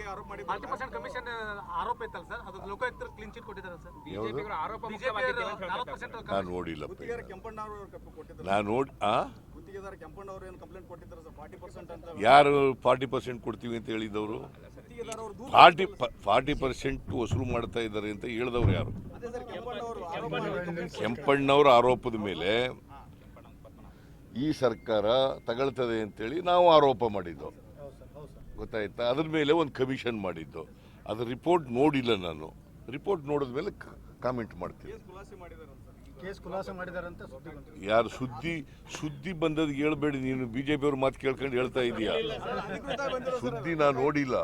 ಬಗ್ಗೆ ಆರೋಪ ಮಾಡಿ ಫಾರ್ಟಿ ಪರ್ಸೆಂಟ್ ಕಮಿಷನ್ ಆರೋಪ ಇತ್ತಲ್ಲ ಸರ್? ಅದು ಲೋಕಾಯುಕ್ತರು ಕ್ಲೀನ್ ಚಿಟ್ ಕೊಟ್ಟಿದ್ದಾರೆ ಸರ್. ಆರೋಪ ಬಿಜೆಪಿ ಪರ್ಸೆಂಟ್ ನಾನು ನೋಡಿಲ್ಲ ಗುತ್ತಿಗೆದಾರ ಕೆಂಪಣ್ಣ ಅವರು ಕೊಟ್ಟಿದ್ದಾರೆ ನಾನು ನೋಡಿ ಆ? ಗುತ್ತಿಗೆದಾರ ಕೆಂಪಣ್ಣ ಅವರು ಏನು ಕಂಪ್ಲೇಂಟ್ ಕೊಟ್ಟಿದ್ದಾರೆ ಸರ್? ಫಾರ್ಟಿ ಪರ್ಸೆಂಟ್ ಅಂತ ಯಾರು ಫಾರ್ಟಿ ಪರ್ಸೆಂಟ್ ಕೊಡ್ತೀವಿ ಅಂತ ಹೇಳಿದವರು? ಫಾರ್ಟಿ ಫಾರ್ಟಿ ಪರ್ಸೆಂಟ್ ವಸೂಲು ಮಾಡ್ತಾ ಇದ್ದಾರೆ ಅಂತ ಹೇಳಿದವರು ಯಾರು? ಅದೇ ಸರ್ ಕೆಂಪಣ್ಣ ಅವರು ಆರೋಪ ಮಾಡಿ ಕೆಂಪಣ್ಣವರ ಆರೋಪದ ಮೇಲೆ ಈ ಸರ್ಕಾರ ತಗೊಳ್ತದೆ ಅಂತೇಳಿ ನಾವು ಆರೋಪ ಮಾಡಿದ್ದು? ಗೊತ್ತಾಯ್ತಾ? ಅದ್ರ ಮೇಲೆ ಒಂದು ಕಮಿಷನ್ ಮಾಡಿದ್ದು. ಅದ್ರ ರಿಪೋರ್ಟ್ ನೋಡಿಲ್ಲ ನಾನು. ರಿಪೋರ್ಟ್ ನೋಡಿದ ಮೇಲೆ ಕಾಮೆಂಟ್ ಮಾಡ್ತೀನಿ. ಯಾರು ಸುದ್ದಿ ಸುದ್ದಿ ಬಂದದ್ದು ಹೇಳ್ಬೇಡಿ. ನೀನು ಬಿಜೆಪಿ ಅವ್ರ ಮಾತು ಕೇಳ್ಕೊಂಡು ಹೇಳ್ತಾ ಇದೀಯಾ? ಸುದ್ದಿ ನಾನು ನೋಡಿಲ್ಲ.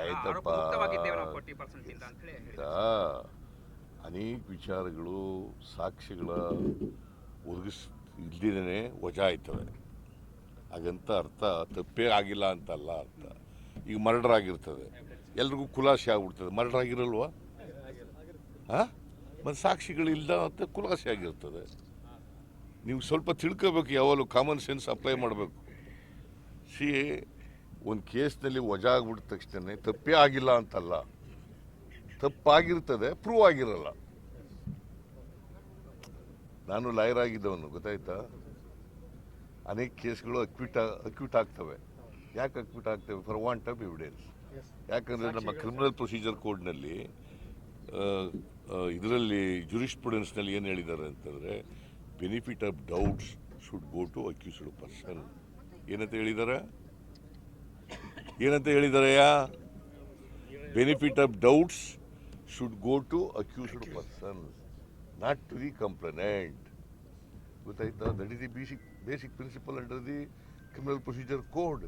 ಆಯ್ತಪ್ಪ. ಅನೇಕ ವಿಚಾರಗಳು ಸಾಕ್ಷಿಗಳ ಒದಗಿಸ್ ಇಲ್ದಿದ್ದೇನೆ ವಜಾ ಆಯ್ತವೆ. ಹಾಗಂತ ಅರ್ಥ. ತಪ್ಪೇ ಆಗಿಲ್ಲ ಅಂತಲ್ಲ ಅರ್ಥ. ಈಗ ಮರ್ಡರ್ ಆಗಿರ್ತದೆ. ಎಲ್ರಿಗೂ ಖುಲಾಸೆ ಆಗ್ಬಿಡ್ತದೆ. ಮರ್ಡರ್ ಆಗಿರಲ್ವಾ? ಹಾಂ? ಮತ್ತು ಸಾಕ್ಷಿಗಳಿಲ್ಲ ಅಂತ ಖುಲಾಸೆ ಆಗಿರ್ತದೆ. ನೀವು ಸ್ವಲ್ಪ ತಿಳ್ಕೋಬೇಕು, ಯಾವಾಗಲೂ ಕಾಮನ್ ಸೆನ್ಸ್ ಅಪ್ಲೈ ಮಾಡಬೇಕು. ಸಿ, ಒಂದು ಕೇಸ್ನಲ್ಲಿ ವಜಾ ಆಗ್ಬಿಟ್ಟ ತಕ್ಷಣ ತಪ್ಪೇ ಆಗಿಲ್ಲ ಅಂತಲ್ಲ. ತಪ್ಪಾಗಿರ್ತದೆ ಪ್ರೂವ್ ಆಗಿರಲ್ಲ. ನಾನು ಲಾಯರ್ ಆಗಿದ್ದವನು, ಗೊತ್ತಾಯ್ತಾ? ಅನೇಕ ಕೇಸ್ಗಳು ಅಕ್ವಿಟ್ ಅಕ್ವಿಟ್ ಆಗ್ತವೆ. ಯಾಕೆ ಅಕ್ವಿಟ್ ಆಗ್ತವೆ? ಫಾರ್ ವಾಂಟ್ ಆಫ್ ಎವಿಡೆನ್ಸ್ ಯಾಕಂದರೆ ನಮ್ಮ ಕ್ರಿಮಿನಲ್ ಪ್ರೊಸೀಜರ್ ಕೋಡ್ನಲ್ಲಿ ಇದರಲ್ಲಿ ಜುರಿಸ್ಪ್ರುಡೆನ್ಸ್ನಲ್ಲಿ ಏನು ಹೇಳಿದ್ದಾರೆ ಅಂತಂದರೆ benefit of doubts should go to accused person ಏನಂತ ಹೇಳಿದ್ದಾರೆ ಏನಂತ ಹೇಳಿದಾರೆಯಾ benefit of doubts should go to accused person not to the complainant ಗೊತ್ತಾಯ್ತಾ? That is the basic basic principle under the criminal procedure code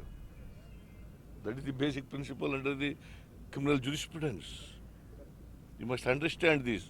that is the basic principle under the criminal jurisprudence you must understand this